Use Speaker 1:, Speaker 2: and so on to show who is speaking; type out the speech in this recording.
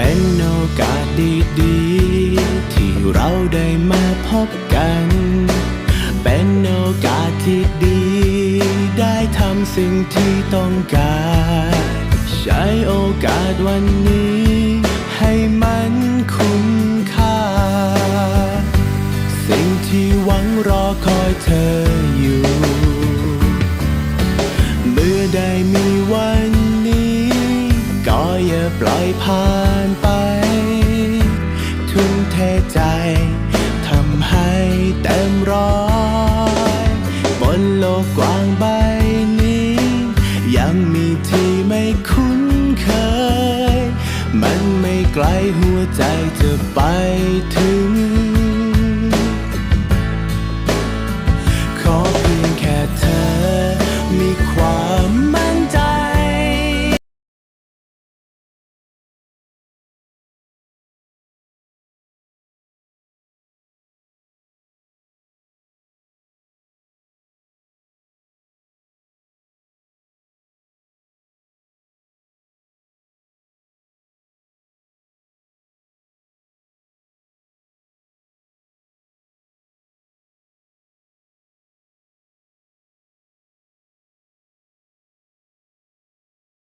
Speaker 1: เป็นโอกาสดีๆ ที่เราได้มาพบกัน เป็นโอกาสที่ดี ได้ทำสิ่งที่ต้องการ ใช้โอกาสวันนี้ ให้มันคุ้มค่า สิ่งที่หวังรอคอยเธออยู่ เมื่อได้มี ปล่อยผ่านไป ทุ่มเทใจทำให้เต็มร้อยบนโลกกว้างใบนี้ ยังมีที่ไม่คุ้นเคย มันไม่ไกลหัวใจจะไปถึง